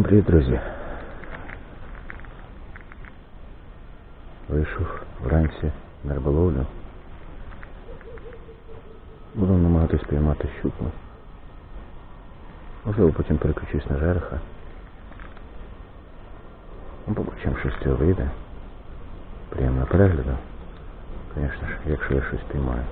Всім привіт, друзі. Вийшов вранці на риболовлю. Буду намагатись піймати щуку. Можливо, потім переключусь на жереха. Ну, побачимо, що з цього вийде. Приємного перегляду. Звісно ж, якщо я щось піймаю.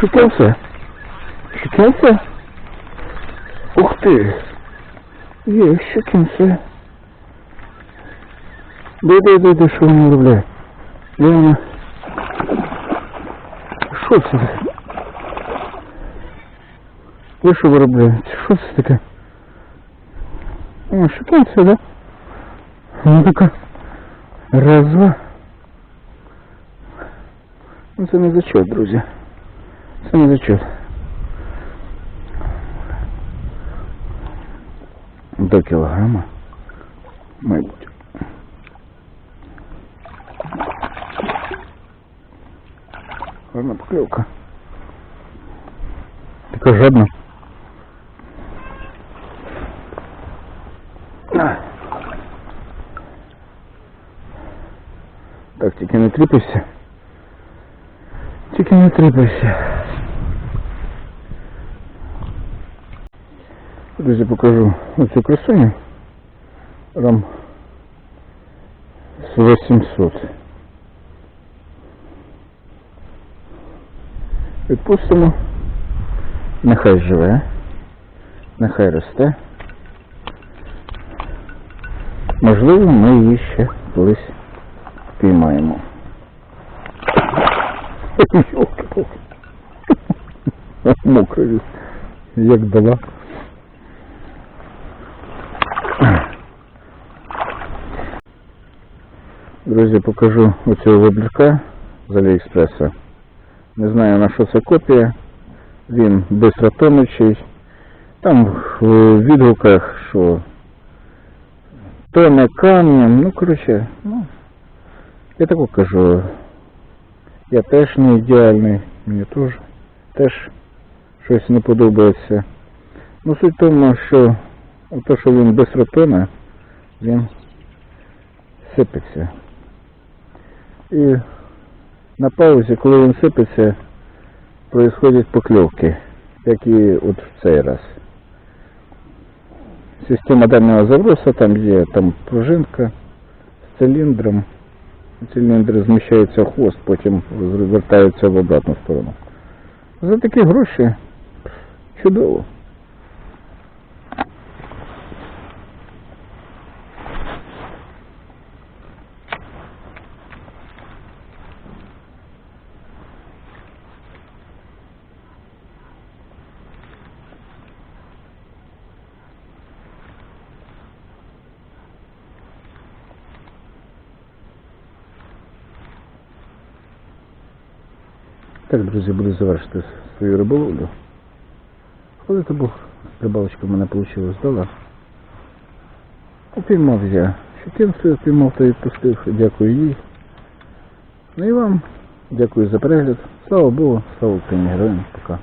Шукався? Шукався? Ух ти! Є, щукинся. Де, де, де, де, що вона робляє? Де вона? Що це таке? Ви що виробляєте? Що це таке? О, щукинця, да? Вона така разва. Ну, це не зачет, друзі. Не зачет. До кілограма. Мабуть. Гарна поклевка. Така жадна. Так, тільки не тріпайся. Тільки не тріпайся. Друзі, покажу оцю красуню. Рам з 800. Відпустимо. Нехай живе. Нехай росте. Можливо, ми її ще колись піймаємо. Мокрий. Як дала. Друзі, покажу оцього воблюка з Аліекспреса. Не знаю на що це копія. Він бистротонучий. Там в відгуках, що тоне камнем, ну коротше, ну, я таку кажу, я теж не ідеальний, мені теж, теж щось не подобається. Ну суть в тому, що те, що він швидко тоне, він сипеться. І на паузі, коли він сипеться, происходять покльовки, як і от в цей раз. Система дальнього заброса, там є там пружинка з циліндром. Циліндр зміщається в хвост, потім розвертається в обратну сторону. За такі гроші чудово. Так, друзі, буду завершити свою риболовлю. Ходити був, рибалочка в мене вийшла здала. Упіймав я. Щетинцю піймав та відпустив. Дякую їй. Ну і вам. Дякую за перегляд. Слава Богу, слава Україні, героям. Пока.